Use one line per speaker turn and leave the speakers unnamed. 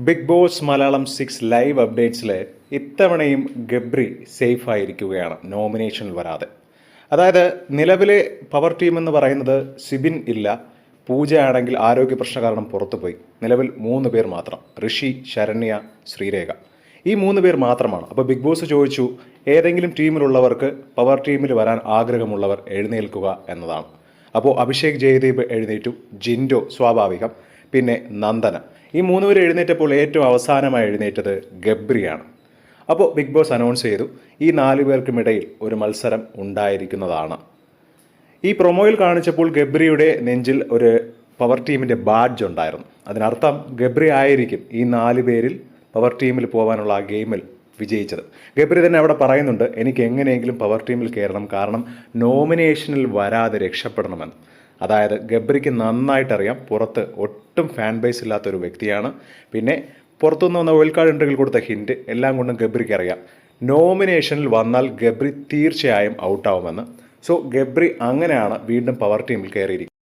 Bigg Boss Malayalam six live അപ്ഡേറ്റ്സിൽ ഇത്തവണയും Gabri safe ആയിരിക്കുകയാണ് nomination വരാതെ. അതായത് നിലവിലെ പവർ ടീം എന്ന് പറയുന്നത് സിബിൻ ഇല്ല പൂജ ആണെങ്കിൽ ആരോഗ്യ പ്രശ്ന കാരണം പുറത്തുപോയി. നിലവിൽ മൂന്ന് പേർ മാത്രം ഋഷി ശരണ്യ ശ്രീരേഖ. ഈ മൂന്ന് പേർ മാത്രമാണ്. അപ്പോൾ ബിഗ് ബോസ് ചോദിച്ചു ഏതെങ്കിലും ടീമിലുള്ളവർക്ക് പവർ ടീമിൽ വരാൻ ആഗ്രഹമുള്ളവർ എഴുന്നേൽക്കുക എന്നതാണ്. അപ്പോൾ അഭിഷേക് ജയദീപ് എഴുന്നേറ്റു ജിൻഡോ സ്വാഭാവികം. പിന്നെ നന്ദന. ഈ മൂന്ന് പേര് എഴുന്നേറ്റപ്പോൾ ഏറ്റവും അവസാനമായി എഴുന്നേറ്റത് ഗബ്രിയാണ്. അപ്പോൾ ബിഗ് ബോസ് അനൗൺസ് ചെയ്തു ഈ നാല് പേർക്കുമിടയിൽ ഒരു മത്സരം ഉണ്ടായിരിക്കുന്നതാണ്. ഈ പ്രൊമോയിൽ കാണിച്ചപ്പോൾ ഗബ്രിയുടെ നെഞ്ചിൽ ഒരു പവർ ടീമിന്റെ ബാഡ്ജ് ഉണ്ടായിരുന്നു. അതിനർത്ഥം ഗബ്രി ആയിരിക്കും ഈ നാല് പേരിൽ പവർ ടീമിൽ പോകാനുള്ള ആ ഗെയിമിൽ വിജയിച്ചത്. ഗബ്രി തന്നെ അവിടെ പറയുന്നുണ്ട് എനിക്ക് എങ്ങനെയെങ്കിലും പവർ ടീമിൽ കയറണം കാരണം നോമിനേഷനിൽ വരാതെ രക്ഷപ്പെടണമെന്ന്. അതായത് ഗബ്രിക്ക് നന്നായിട്ടറിയാം. പുറത്ത് ഒട്ടും ഫാൻ ബേസ് ഇല്ലാത്ത ഒരു വ്യക്തിയാണ്. പിന്നെ പുറത്തുനിന്ന് വന്ന ഓയിൽ കാർഡ് എൻട്രികൾ കൊടുത്ത ഹിന്റ് എല്ലാം കൊണ്ടും ഗബ്രിക്ക് അറിയാം. നോമിനേഷനിൽ വന്നാൽ ഗബ്രി തീർച്ചയായും ഔട്ടാവുമെന്ന് സോ ഗബ്രി അങ്ങനെയാണ് വീണ്ടും പവർ ടീമിൽ കയറിയിരിക്കുന്നത്.